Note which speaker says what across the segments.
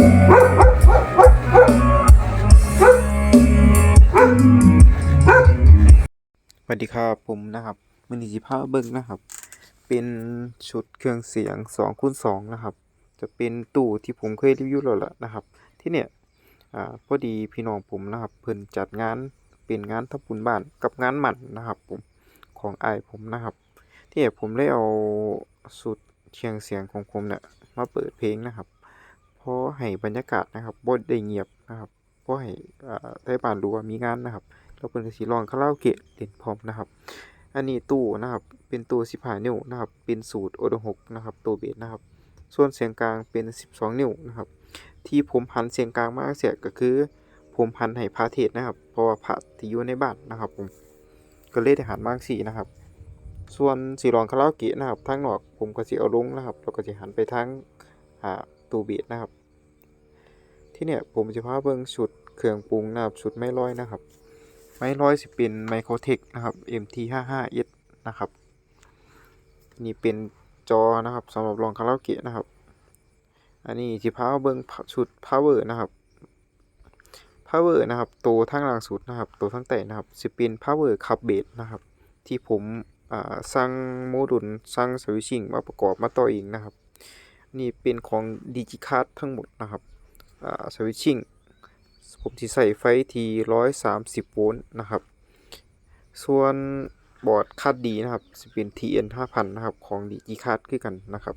Speaker 1: สวัสดีครับผมนะครับมินิจิภาพเบิ้งนะครับ เป็นชุดเครื่องเสียง2คูณ2นะครับ จะเป็นตู้ที่ผมเคยรีวิวแล้วล่ะนะครับ ที่เนี่ยอพอดีพี่น้องผมนะครับ เพิ่นจัดงานเป็นงานทับบุญบ้านกับงานหมันนะครับ ผมของไอผมนะครับ ที่เนี้ยผมได้เอาสุดเชียงเสียงของผมเนี่ยมาเปิดเพลงนะครับ เพราะให้บรรยากาศนะครับบ่ได้เงียบนะครับเพราะให้อ่าไทบ้านรู้ว่ามีงานนะครับแล้วเพิ่นก็สิร้องคาราโอเกะเล่นพร้อมนะครับ อันนี้ตู้นะครับเป็นตู้15นิ้วนะครับเป็นสูตรโอโด6นะครับตัวเบสนะครับส่วนเสียงกลางเป็น 12 นิ้วนะครับ ที่ผมหันเสียงกลางมากเสียก็คือ ผมหันให้พระเทศนะครับ เพราะว่าพระที่อยู่ในบ้านนะครับผมก็เลยได้หันมากสีนะครับ ส่วนสิร้องคาราโอเกะนะครับทางนอกผมก็สิเอาลงนะครับแล้วก็สิหันไปทางอ่า ตู้เบสนะครับ ที่เนี่ยผมจะพาเบิ่งชุดเครื่องปรุงนะครับชุดไม้อยนะครับ ไม้ร้อยสิเป็นไมโครเทคนะครับ MT55S นะครับนี่เป็นจอนะครับสำหรับรองคาราโอเกะนะครับ อันนี้สิพาเบิ่งชุด power นะครับ power นะครับตัวทางล่างสุดนะครับตัวทางใต้นะครับสิเป็น power ขับเบสนะครับ ที่ผมอ่างโมดูลสั่งสวิตชิ่งมาประกอบมาต่อเองนะครับ นี่เป็นของ Digicard ทั้งหมดนะครับอ่าสวิตชิ่งผมที่ใส่ไฟที่130โวลต์นะครับ ส่วนบอร์ดคาดดีนะครับจะเป็น TN 5000นะครับ ของดีจีคาดคือกันนะครับ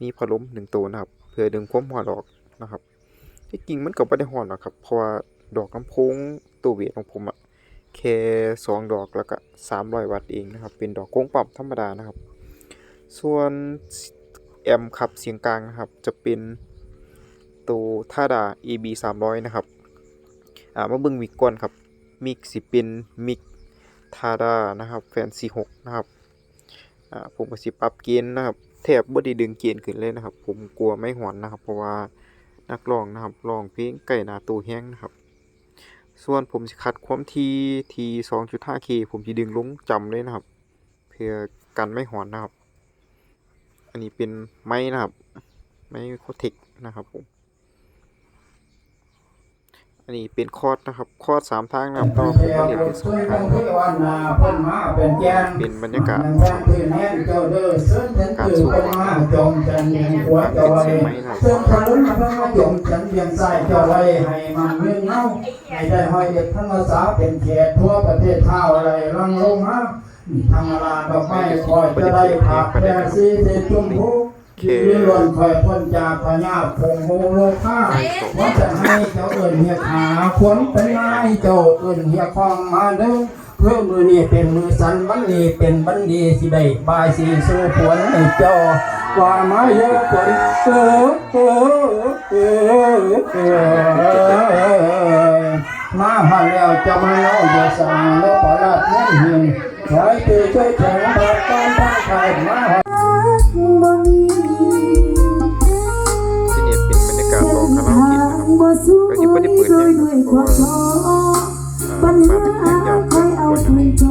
Speaker 1: มีพัดลมหนึ่งตัวนะครับ เพื่อดึงความร้อนอกนะครับที่จริงมันก็ไม่ได้ร้อนหรอกครับ เพราะว่าดอกลำโพงตัวเวทของผมอะแค่2ดอกแล้วก็300 วัตต์เองนะครับ เป็นดอกโค้งปรับธรรมดานะครับ ส่วน แอมขับเสียงกลางนะครับ จะเป็นตัวท่าดา AB 300 นะครับ อ่ามาเบิ่งมิกก่อนครับ มิกสิเป็นมิกทาดานะครับ แฟนซี6นะครับ อ่าผมก็สิปรับเกณฑ์นะครับ แทบบ่ได้ดึงเกณฑ์ขึ้นเลยนะครับ ผมกลัวไม่หวนนะครับ เพราะว่านักร้องนะครับร้องเพลงใกล้หน้าตู้แฮงนะครับ ส่วนผมสิคัดความถี่ที่ 2.5K ผมสิดึงลงจำเลยนะครับ เพื่อกันไม่หอนนะครับ อันนี้เป็นไม้นะครับ ไม้โคเทคนะครับผม อันนี้เป็นคอร์ดนะครับ คอร์ดสามทางนะครับแต่ว่าผมมาเล่นเป็นสองทางนะครับเป็นบรรยากาศการสูบการเป็นเสียงไม้นะครับ
Speaker 2: เสื่อมทะลุมาเพิ่งมาจมฉันเบียงใส่เจ้าไว้ให้มันเรื่องเน่าให้ได้ห้อยเด็ดทั้งภาษาเป็นเขตทั่วประเทศเท่าอะไรรังลงฮะ ทางลาดอกไม้คอยจะได้ผักแดงสีเทจุ่มพุยืนล้นคอยพ้นจากพญาพงโมโลค่าว่าจะให้เจ้าเอิญเฮียขาขวนเป็นนายเจ้าเอิญเฮียคองมาเด้อเพื่อมือนี้เป็นมือสันวันนี้เป็นบันดีสิได้บายสีสู้ผวนให้เจ้าว่ามาเยอะกว่าเออเออเออเออมาหันแล้วจะมาเล่าจะสั่งแล้วปลาดเงิน หินไว้ตีช่วยแข่งแบบการตั้งใจมาหัน
Speaker 1: ที่นี่เป็นบรรยากาศของคาราโอเกะนะครับก็ยังไม่ได้เปิดยังเพราะว่าอ่าบ้านเป็นเสียงยาว